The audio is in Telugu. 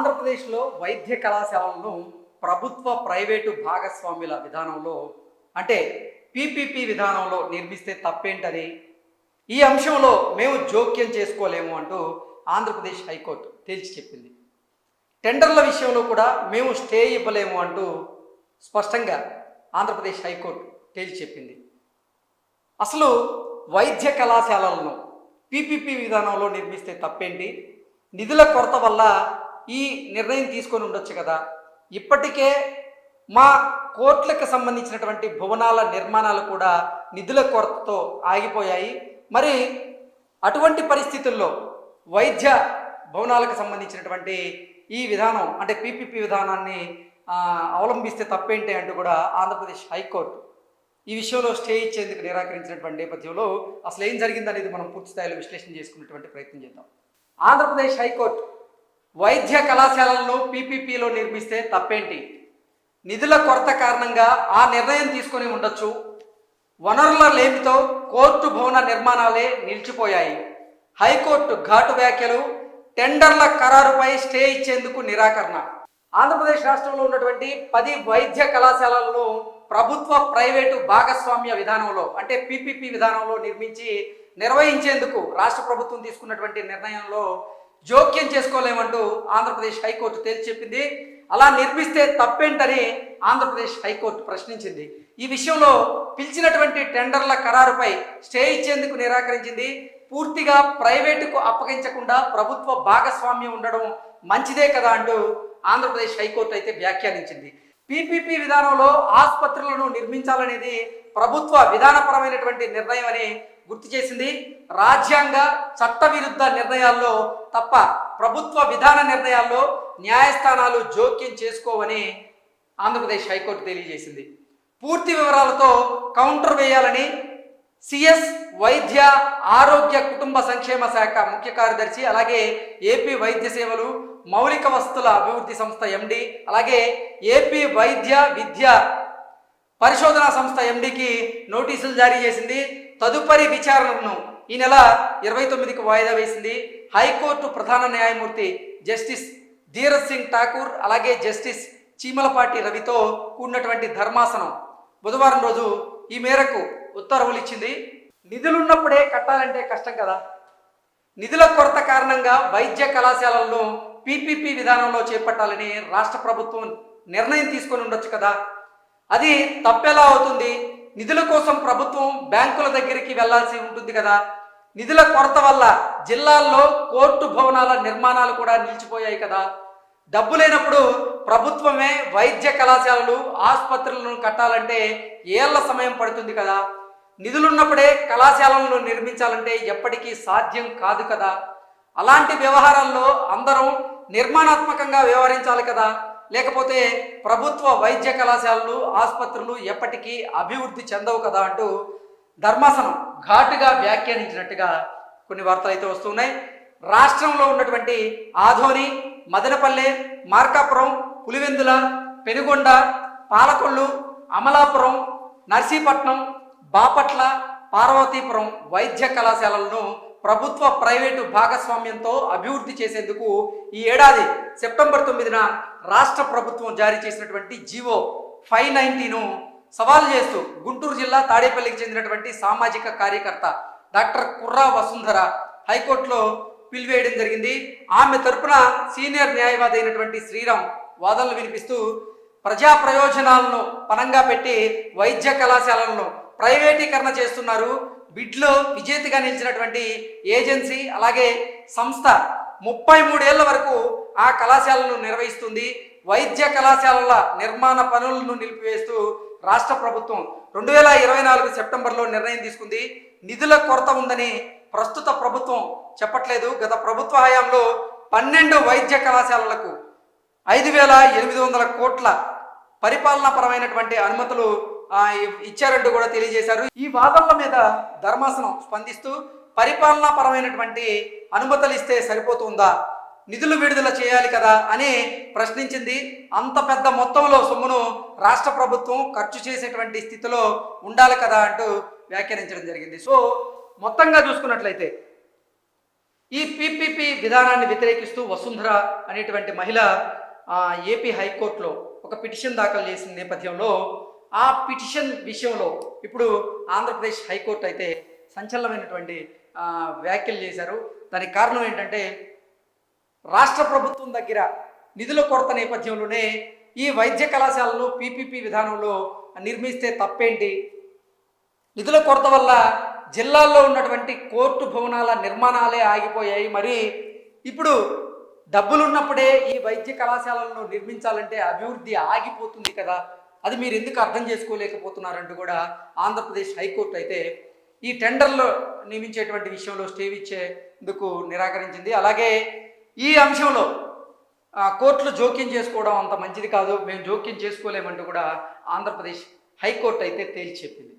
ఆంధ్రప్రదేశ్లో వైద్య కళాశాలలను ప్రభుత్వ ప్రైవేటు భాగస్వామ్యుల విధానంలో అంటే పీపీపీ విధానంలో నిర్మిస్తే తప్పేంటని ఈ అంశంలో మేము జోక్యం చేసుకోలేము అంటూ ఆంధ్రప్రదేశ్ హైకోర్టు తేల్చి చెప్పింది. టెండర్ల విషయంలో కూడా మేము స్టే ఇవ్వలేము అంటూ స్పష్టంగా ఆంధ్రప్రదేశ్ హైకోర్టు తేల్చి చెప్పింది. అసలు వైద్య కళాశాలలను పీపీపీ విధానంలో నిర్మిస్తే తప్పేంటి? నిధుల కొరత వల్ల ఈ నిర్ణయం తీసుకొని ఉండొచ్చు కదా. ఇప్పటికే మా కోర్టులకు సంబంధించినటువంటి భువనాల నిర్మాణాలు కూడా నిధుల కొరతతో ఆగిపోయాయి. మరి అటువంటి పరిస్థితుల్లో వైద్య భవనాలకు సంబంధించినటువంటి ఈ విధానం అంటే పీపీపీ విధానాన్ని అవలంబిస్తే తప్పేంటి అంటూ కూడా ఆంధ్రప్రదేశ్ హైకోర్టు ఈ విషయంలో స్టే ఇచ్చేందుకు నిరాకరించినటువంటి నేపథ్యంలో అసలు ఏం జరిగిందనేది మనం పూర్తి స్థాయిలో విశ్లేషణ చేసుకునేటువంటి ప్రయత్నం చేద్దాం. ఆంధ్రప్రదేశ్ హైకోర్టు వైద్య కళాశాలలను పీపీపీలో నిర్మిస్తే తప్పేంటి? నిధుల కొరత కారణంగా ఆ నిర్ణయం తీసుకొని ఉండొచ్చు. వనరుల లేమితో కోర్టు భవన నిర్మాణాలే నిలిచిపోయాయి. హైకోర్టు ఘాటు వ్యాఖ్యలు టెండర్ల ఖరారుపై స్టే ఇచ్చేందుకు నిరాకరణ. ఆంధ్రప్రదేశ్ రాష్ట్రంలో ఉన్నటువంటి పది వైద్య కళాశాలలను ప్రభుత్వ ప్రైవేటు భాగస్వామ్య విధానంలో అంటే పీపీపీ విధానంలో నిర్మించి నిర్వహించేందుకు రాష్ట్ర ప్రభుత్వం తీసుకున్నటువంటి నిర్ణయంలో జోక్యం చేసుకోలేమంటూ ఆంధ్రప్రదేశ్ హైకోర్టు తేల్చి చెప్పింది. అలా నిర్మిస్తే తప్పేంటని ఆంధ్రప్రదేశ్ హైకోర్టు ప్రశ్నించింది. ఈ విషయంలో పిలిచినటువంటి టెండర్ల ఖరారుపై స్టే ఇచ్చేందుకు నిరాకరించింది. పూర్తిగా ప్రైవేటుకు అప్పగించకుండా ప్రభుత్వ భాగస్వామ్యం ఉండడం మంచిదే కదా అంటూ ఆంధ్రప్రదేశ్ హైకోర్టు అయితే వ్యాఖ్యానించింది. పీపీపీ విధానంలో ఆసుపత్రులను నిర్మించాలనేది ప్రభుత్వ విధానపరమైనటువంటి నిర్ణయం అని గుర్తు చేసింది రాజ్యాంగ చట్టవిరుద్ధ నిర్ణయాల్లో తప్ప ప్రభుత్వ విధాన నిర్ణయాల్లో న్యాయస్థానాలు జోక్యం చేసుకోవని ఆంధ్రప్రదేశ్ హైకోర్టు తెలియజేసింది. పూర్తి వివరాలతో కౌంటర్ వేయాలని సిఎస్ వైద్య ఆరోగ్య కుటుంబ సంక్షేమ శాఖ ముఖ్య కార్యదర్శి అలాగే ఏపీ వైద్య సేవలు మౌలిక వస్తుల అభివృద్ధి సంస్థ ఎండి అలాగే ఏపీ వైద్య విద్య పరిశోధనా సంస్థ ఎండికి నోటీసులు జారీ చేసింది. తదుపరి విచారణను ఈ నెల ఇరవై తొమ్మిదికి వాయిదా వేసింది హైకోర్టు ప్రధాన న్యాయమూర్తి జస్టిస్ ధీరజ్ సింగ్ ఠాకూర్ అలాగే జస్టిస్ చీమలపాటి రవితో కూడినటువంటి ధర్మాసనం. బుధవారం రోజు ఈ మేరకు ఉత్తర్వులు ఇచ్చింది. నిధులున్నప్పుడే కట్టాలంటే కష్టం కదా. నిధుల కొరత కారణంగా వైద్య కళాశాలలను పీపీపీ విధానంలో చేపట్టాలని రాష్ట్ర ప్రభుత్వం నిర్ణయం తీసుకొని ఉండొచ్చు కదా. అది తప్పెలా అవుతుంది? నిధుల కోసం ప్రభుత్వం బ్యాంకుల దగ్గరికి వెళ్ళాల్సి ఉంటుంది కదా. నిధుల కొరత వల్ల జిల్లాల్లో కోర్టు భవనాల నిర్మాణాలు కూడా నిలిచిపోయాయి కదా. డబ్బు లేనప్పుడు ప్రభుత్వమే వైద్య కళాశాలలు ఆసుపత్రులను కట్టాలంటే ఏళ్ళ సమయం పడుతుంది కదా. నిధులున్నప్పుడే కళాశాలలను నిర్మించాలంటే ఎప్పటికీ సాధ్యం కాదు కదా. అలాంటి వ్యవహారాల్లో అందరం నిర్మాణాత్మకంగా వ్యవహరించాలి కదా. లేకపోతే ప్రభుత్వ వైద్య కళాశాలలు ఆసుపత్రులు ఎప్పటికీ అభివృద్ధి చెందవు కదా అంటూ ధర్మాసనం ఘాటుగా వ్యాఖ్యానించినట్టుగా కొన్ని వార్తలు అయితే వస్తున్నాయి రాష్ట్రంలో ఉన్నటువంటి ఆధోని మదనపల్లె మార్కాపురం పులివెందుల పెనుగొండ పాలకొల్లు అమలాపురం నర్సీపట్నం బాపట్ల పార్వతీపురం వైద్య కళాశాలలను ప్రభుత్వ ప్రైవేటు భాగస్వామ్యంతో అభివృద్ధి చేసేందుకు ఈ ఏడాది సెప్టెంబర్ తొమ్మిదిన రాష్ట్ర ప్రభుత్వం జారీ చేసినటువంటి జీవో ఫైవ్ నైన్టీను సవాల్ చేస్తూ గుంటూరు జిల్లా తాడేపల్లికి చెందినటువంటి సామాజిక కార్యకర్త డాక్టర్ కుర్రా వసుంధర హైకోర్టులో పిలివేయడం జరిగింది. ఆమె తరపున సీనియర్ న్యాయవాది అయినటువంటి శ్రీరామ్ వాదనలు వినిపిస్తూ ప్రజా ప్రయోజనాలను పనంగా పెట్టి వైద్య కళాశాలలను ప్రైవేటీకరణ చేస్తున్నారు. బిడ్లో విజేతగా నిలిచినటువంటి ఏజెన్సీ అలాగే సంస్థ ముప్పై మూడేళ్ళ వరకు ఆ కళాశాలను నిర్వహిస్తుంది. వైద్య కళాశాలల నిర్మాణ పనులను నిలిపివేస్తూ రాష్ట్ర ప్రభుత్వం రెండు వేల ఇరవై నాలుగు సెప్టెంబర్లో నిర్ణయం తీసుకుంది. నిధుల కొరత ఉందని ప్రస్తుత ప్రభుత్వం చెప్పట్లేదు. గత ప్రభుత్వ హయాంలో పన్నెండు వైద్య కళాశాలలకు ఐదు వేల ఎనిమిది వందల కోట్ల పరిపాలనాపరమైనటువంటి అనుమతులు ఇచ్చారంటూ కూడా తెలియజేశారు. ఈ వాదనల మీద ధర్మాసనం స్పందిస్తూ పరిపాలనాపరమైనటువంటి అనుమతులు ఇస్తే సరిపోతుందా? నిధులు విడుదల చేయాలి కదా అని ప్రశ్నించింది. అంత పెద్ద మొత్తంలో సొమ్మును రాష్ట్ర ప్రభుత్వం ఖర్చు చేసేటువంటి స్థితిలో ఉండాలి కదా అంటూ వ్యాఖ్యానించడం జరిగింది. సో మొత్తంగా చూసుకున్నట్లయితే ఈ పిపిపి విధానాన్ని వ్యతిరేకిస్తూ వసుంధర అనేటువంటి మహిళ ఏపీ హైకోర్టులో ఒక పిటిషన్ దాఖలు చేసిన నేపథ్యంలో ఆ పిటిషన్ విషయంలో ఇప్పుడు ఆంధ్రప్రదేశ్ హైకోర్టు అయితే సంచలనమైనటువంటి వ్యాఖ్యలు చేశారు. దానికి కారణం ఏంటంటే రాష్ట్ర ప్రభుత్వం దగ్గర నిధుల కొరత నేపథ్యంలోనే ఈ వైద్య కళాశాలను పీపీపీ విధానంలో నిర్మిస్తే తప్పేంటి? నిధుల కొరత వల్ల జిల్లాల్లో ఉన్నటువంటి కోర్టు భవనాల నిర్మాణాలే ఆగిపోయాయి. మరి ఇప్పుడు డబ్బులున్నప్పుడే ఈ వైద్య కళాశాలలను నిర్మించాలంటే అభివృద్ధి ఆగిపోతుంది కదా. అది మీరు ఎందుకు అర్థం చేసుకోలేకపోతున్నారంటూ కూడా ఆంధ్రప్రదేశ్ హైకోర్టు అయితే ఈ టెండర్లో నియమించేటువంటి విషయంలో స్టే ఇచ్చేందుకు నిరాకరించింది. అలాగే ఈ అంశంలో కోర్టులు జోక్యం చేసుకోవడం అంత మంచిది కాదు. మేము జోక్యం చేసుకోలేమంటూ కూడా ఆంధ్రప్రదేశ్ హైకోర్టు అయితే తేల్చి చెప్పింది.